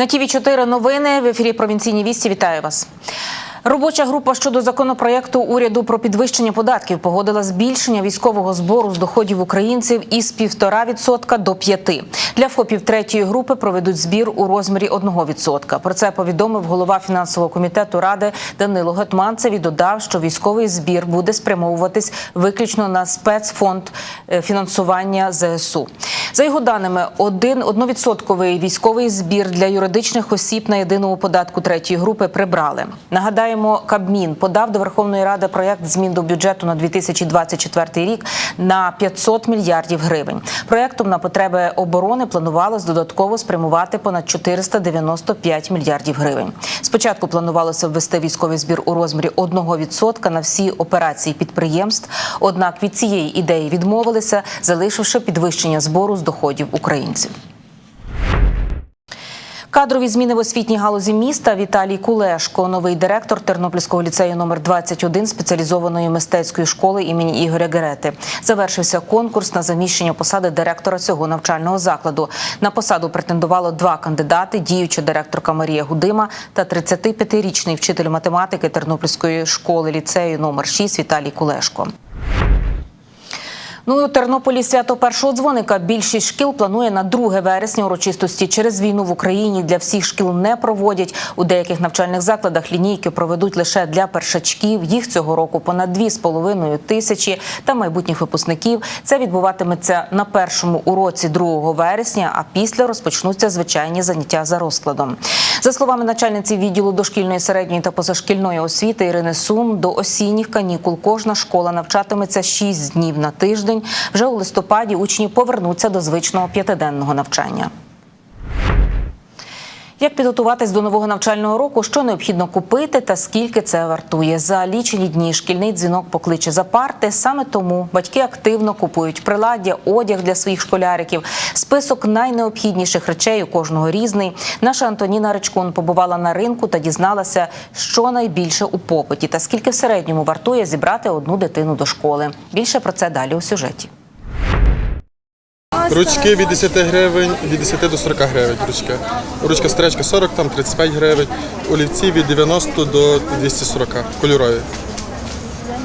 На ТІВІ 4 новини в ефірі провінційні вісті. Вітаю вас. Робоча група щодо законопроєкту уряду про підвищення податків погодила збільшення військового збору з доходів українців із 1,5% до 5%. Для ФОПів третьої групи проведуть збір у розмірі 1%. Про це повідомив голова фінансового комітету ради Данило Гетманцев і додав, що військовий збір буде спрямовуватись виключно на спецфонд е, фінансування ЗСУ. За його даними, один одновідсотковий військовий збір для юридичних осіб на єдиному податку третьої групи прибрали. Нагадаємо, Кабмін подав до Верховної Ради проєкт змін до бюджету на 2024 рік на 500 мільярдів гривень. Проєктом на потреби оборони планувалось додатково спрямувати понад 495 мільярдів гривень. Спочатку планувалося ввести військовий збір у розмірі 1% на всі операції підприємств. Однак від цієї ідеї відмовилися, залишивши підвищення збору з доходів українців. Кадрові зміни в освітній галузі міста Віталій Кулешко, новий директор Тернопільського ліцею номер 21 спеціалізованої мистецької школи імені Ігоря Герети. Завершився конкурс на заміщення посади директора цього навчального закладу. На посаду претендувало два кандидати: діюча директорка Марія Гудима та 35-річний вчитель математики Тернопільської школи ліцею номер 6 Віталій Кулешко. Ну у Тернополі свято першого дзвоника. Більшість шкіл планує на 2 вересня урочистості через війну в Україні. Для всіх шкіл не проводять. У деяких навчальних закладах лінійки проведуть лише для першачків. Їх цього року понад 2,5 тисячі та майбутніх випускників. Це відбуватиметься на першому уроці 2 вересня, а після розпочнуться звичайні заняття за розкладом. За словами начальниці відділу дошкільної середньої та позашкільної освіти Ірини Сум, до осінніх канікул кожна школа навчатиметься 6 днів на тиждень. Вже у листопаді учні повернуться до звичного п'ятиденного навчання. Як підготуватись до нового навчального року, що необхідно купити та скільки це вартує? За лічені дні шкільний дзвінок покличе за парти. Саме тому батьки активно купують приладдя, одяг для своїх школяриків. Список найнеобхідніших речей у кожного різний. Наша Антоніна Ричкун побувала на ринку та дізналася, що найбільше у попиті та скільки в середньому вартує зібрати одну дитину до школи. Більше про це далі у сюжеті. Ручки від 10 гривень, від 10 до 40 гривень ручки. Ручка стречка 40, там 35 гривень, олівці від 90 до 240 кольорові.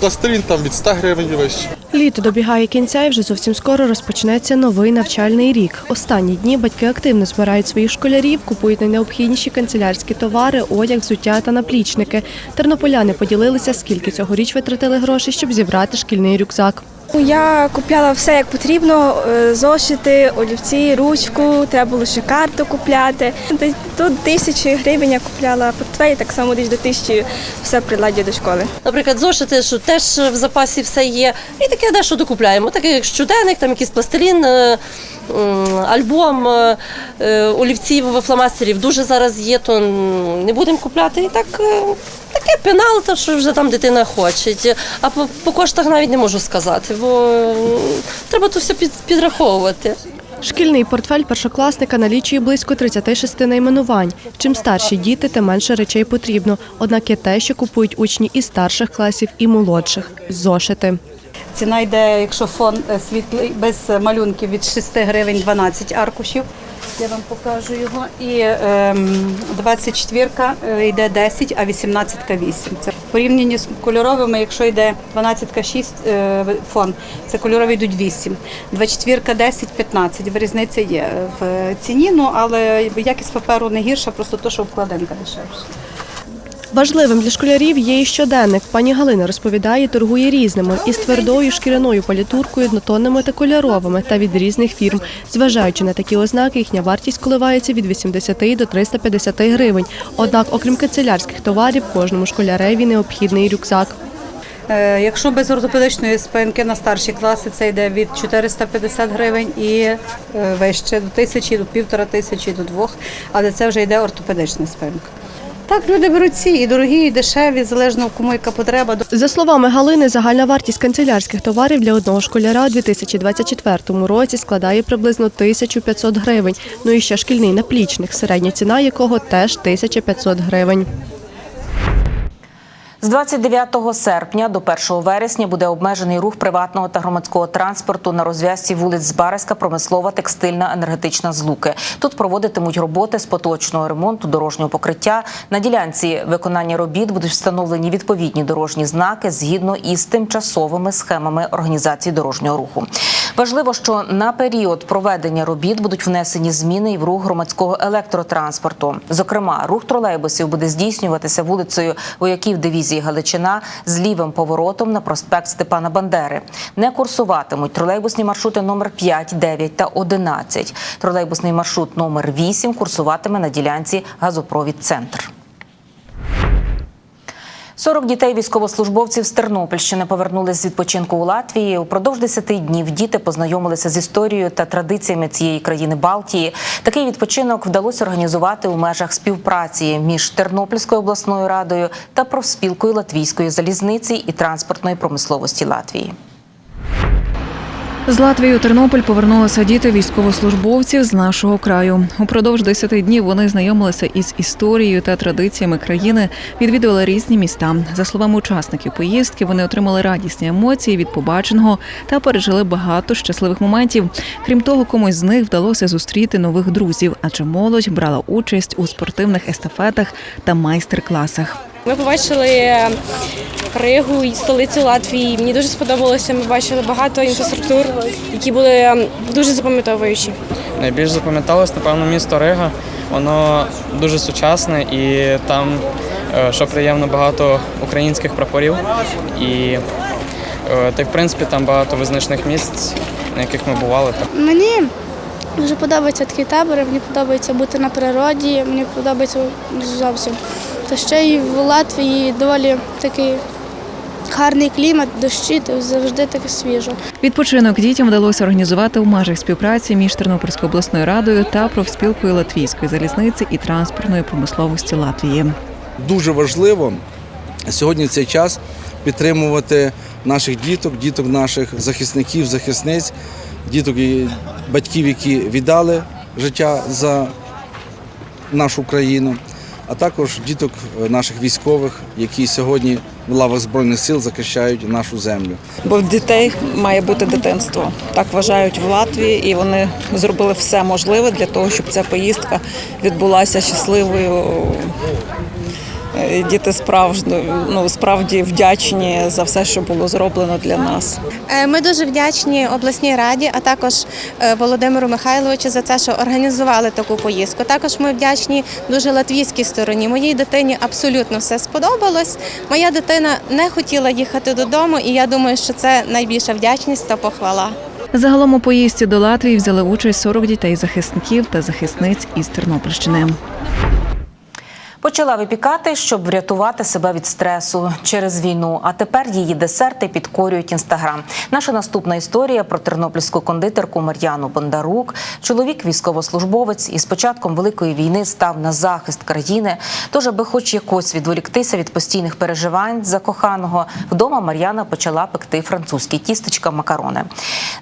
Пластилін там від 100 гривень і вище. Літо добігає кінця і вже зовсім скоро розпочнеться новий навчальний рік. Останні дні батьки активно збирають своїх школярів, купують найнеобхідніші канцелярські товари, одяг, взуття та наплічники. Тернополяни поділилися, скільки цьогоріч витратили грошей, щоб зібрати шкільний рюкзак. Я купляла все як потрібно: е, зошити, олівці, ручку, треба було ще карту купляти. Тут тисячі гривень я купляла портфель, так само десь до тисячі все приладдя до школи. Наприклад, зошити, що теж в запасі все є. І таке дещо докупляємо. Таке як щоденник, там якийсь пластилін, е, альбом, е, олівців, фломастерів дуже зараз є, то не будемо купляти. І так. Е, Таке пенал, то що вже там дитина хоче. А по, по коштах навіть не можу сказати, бо треба то все під, підраховувати. Шкільний портфель першокласника налічує близько 36 найменувань. Чим старші діти, тим менше речей потрібно. Однак є те, що купують учні і старших класів, і молодших зошити. Ціна йде, якщо фон е, світлий, без малюнків від 6 гривень 12 аркушів. Я вам покажу його. І е, 24-ка е, йде 10, а 18-ка 8. Це в порівнянні з кольоровими, якщо йде 12-ка 6 е, фон, це кольорові йдуть 8. 24-ка 10, 15. Різниця є в ціні, ну але якість паперу не гірша, просто то, що обкладинка дешевша. Важливим для школярів є і щоденник. Пані Галина розповідає, торгує різними із твердою шкіряною політуркою, однотонними та кольоровими та від різних фірм. Зважаючи на такі ознаки, їхня вартість коливається від 80 до 350 гривень. Однак, окрім канцелярських товарів, кожному школяреві необхідний рюкзак. Е, Якщо без ортопедичної спинки на старші класи, це йде від 450 гривень і е, вище до тисячі, до півтора тисячі, до двох, але це вже йде ортопедична спинка. Так, люди беруть ці і дорогі, і дешеві, залежно кому яка потреба. За словами Галини, загальна вартість канцелярських товарів для одного школяра у 2024 році складає приблизно 1500 гривень. Ну і ще шкільний наплічник, середня ціна якого теж 1500 гривень. З 29 серпня до 1 вересня буде обмежений рух приватного та громадського транспорту на розв'язці вулиць Збаразька, промислова, текстильна, енергетична злуки. Тут проводитимуть роботи з поточного ремонту дорожнього покриття. На ділянці виконання робіт будуть встановлені відповідні дорожні знаки згідно із тимчасовими схемами організації дорожнього руху. Важливо, що на період проведення робіт будуть внесені зміни і в рух громадського електротранспорту. Зокрема, рух тролейбусів буде здійснюватися вулицею вояків дивізії Галичина з лівим поворотом на проспект Степана Бандери. Не курсуватимуть тролейбусні маршрути номер 5, 9 та 11. Тролейбусний маршрут номер 8 курсуватиме на ділянці газопровід Центр. 40 дітей військовослужбовців з Тернопільщини повернулись з відпочинку у Латвії. Упродовж 10 днів діти познайомилися з історією та традиціями цієї країни Балтії. Такий відпочинок вдалося організувати у межах співпраці між Тернопільською обласною радою та профспілкою Латвійської залізниці і транспортної промисловості Латвії. З Латвії у Тернопіль повернулися діти військовослужбовців з нашого краю. Упродовж 10 днів вони знайомилися із історією та традиціями країни, відвідували різні міста. За словами учасників поїздки, вони отримали радісні емоції від побаченого та пережили багато щасливих моментів. Крім того, комусь з них вдалося зустріти нових друзів, адже молодь брала участь у спортивних естафетах та майстер-класах. Ми побачили Ригу і столицю Латвії. Мені дуже сподобалося. Ми бачили багато інфраструктур, які були дуже запам'ятовуючі. Найбільш запам'яталось, напевно, місто Рига. Воно дуже сучасне і там, е, що приємно, багато українських прапорів. І е, та й в принципі там багато визначних місць, на яких ми бували. Мені дуже подобаються такі табори, мені подобається бути на природі, мені подобається зовсім. Та ще й в Латвії доволі такий гарний клімат, дощі, то завжди таке свіжо. Відпочинок дітям вдалося організувати у межах співпраці між Тернопільською обласною радою та профспілкою Латвійської залізниці і транспортної промисловості Латвії. дуже важливо сьогодні в цей час підтримувати наших діток, діток наших захисників, захисниць, діток і батьків, які віддали життя за нашу країну, а також діток е, наших військових, які сьогодні в лавах Збройних сил захищають нашу землю. Бо в дітей має бути дитинство. Так вважають в Латвії, і вони зробили все можливе для того, щоб ця поїздка відбулася щасливою. Е, Діти справжні, ну, справді вдячні за все, що було зроблено для нас. Е, Ми дуже вдячні обласній раді, а також е, Володимиру Михайловичу за те, що організували таку поїздку. Також ми вдячні дуже латвійській стороні. Моїй дитині абсолютно все сподобалось. Моя дитина не хотіла їхати додому, і я думаю, що це найбільша вдячність та похвала. Загалом у поїздці до Латвії взяли участь 40 дітей захисників та захисниць із Тернопільщини. Почала випікати, щоб врятувати себе від стресу через війну. А тепер її десерти підкорюють інстаграм. Наша наступна історія про тернопільську кондитерку Мар'яну Бондарук. Чоловік, військовослужбовець, із початком великої війни став на захист країни. Тож, аби хоч якось відволіктися від постійних переживань за коханого, вдома Мар'яна почала пекти французькі тістечка макарони.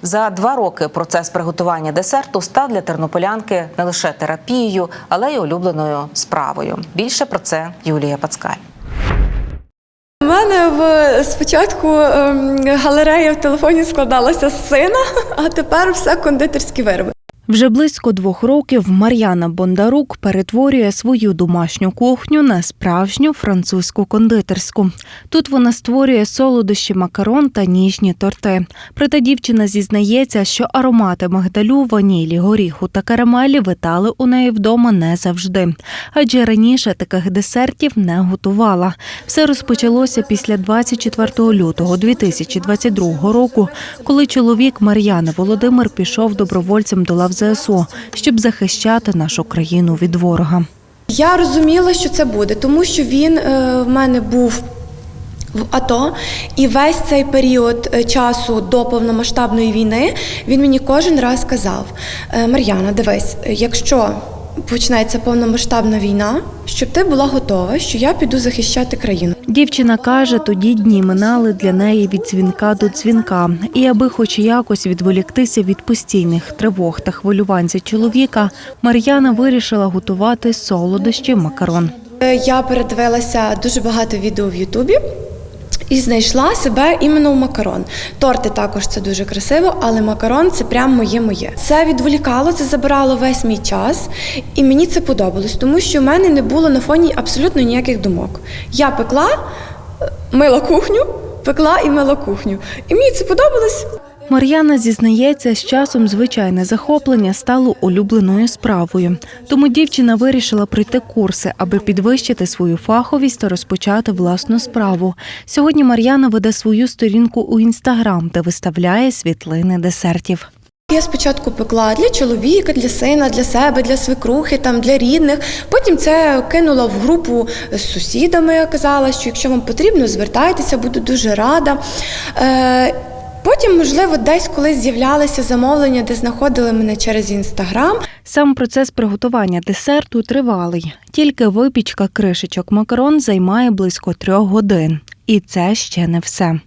За два роки процес приготування десерту став для тернополянки не лише терапією, але й улюбленою справою. Більше про це Юлія Пацкаль. У мене в спочатку ем, галерея в телефоні складалася з сина, а тепер все кондитерські вироби. Вже близько двох років Мар'яна Бондарук перетворює свою домашню кухню на справжню французьку кондитерську. Тут вона створює солодощі макарон та ніжні торти. Проте дівчина зізнається, що аромати мигдалю, ванілі, горіху та карамелі витали у неї вдома не завжди. Адже раніше таких десертів не готувала. Все розпочалося після 24 лютого 2022 року, коли чоловік Мар'яни Володимир пішов добровольцем до лав ЗСУ, щоб захищати нашу країну від ворога. Я розуміла, що це буде, тому що він е, в мене був. В АТО, і весь цей період е, часу до повномасштабної війни він мені кожен раз казав: «Е, Мар'яна, дивись, якщо почнеться повномасштабна війна, щоб ти була готова, що я піду захищати країну. Дівчина каже, тоді дні минали для неї від дзвінка до дзвінка. І аби хоч якось відволіктися від постійних тривог та хвилювань за чоловіка, Мар'яна вирішила готувати солодощі макарон. Е, Я передивилася дуже багато відео в Ютубі. І знайшла себе іменно в макарон. Торти також це дуже красиво, але макарон це прям моє моє. Це відволікало, це забирало весь мій час, і мені це подобалось, тому що в мене не було на фоні абсолютно ніяких думок. Я пекла, е, мила кухню, пекла і мила кухню. І мені це подобалось. Мар'яна зізнається, з часом звичайне захоплення стало улюбленою справою. Тому дівчина вирішила пройти курси, аби підвищити свою фаховість та розпочати власну справу. Сьогодні Мар'яна веде свою сторінку у інстаграм, де виставляє світлини десертів. Я спочатку пекла для чоловіка, для сина, для себе, для свекрухи, там для рідних. Потім це кинула в групу з сусідами. Казала, що якщо вам потрібно, звертайтеся, буду дуже рада. Потім, можливо, десь колись з'являлися замовлення, де знаходили мене через інстаграм. Сам процес приготування десерту тривалий. Тільки випічка кришечок макарон займає близько трьох годин. І це ще не все.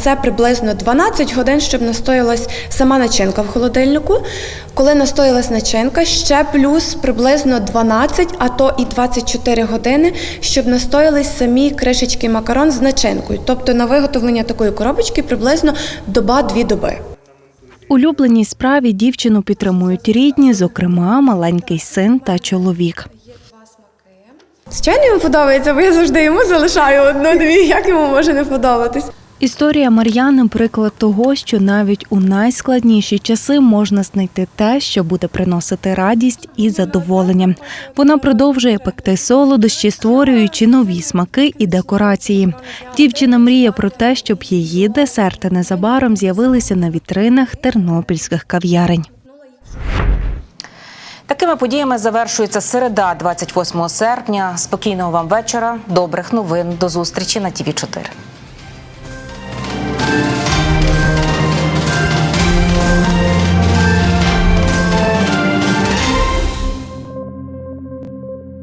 Це приблизно 12 годин, щоб настоялась сама начинка в холодильнику. Коли настоялась начинка, ще плюс приблизно 12, а то і 24 години, щоб настоялись самі кришечки макарон з начинкою. Тобто на виготовлення такої коробочки приблизно доба-дві доби. Улюбленій справі дівчину підтримують рідні, зокрема маленький син та чоловік. Звичайно, йому подобається, бо я завжди йому залишаю одну-дві, як йому може не подобатись. Історія Мар'яни приклад того, що навіть у найскладніші часи можна знайти те, що буде приносити радість і задоволення. Вона продовжує пекти солодощі, створюючи нові смаки і декорації. Дівчина мріє про те, щоб її десерти незабаром з'явилися на вітринах тернопільських кав'ярень. Такими подіями завершується середа, 28 серпня. Спокійного вам вечора, добрих новин. До зустрічі на ТІВІ 4 Thank you.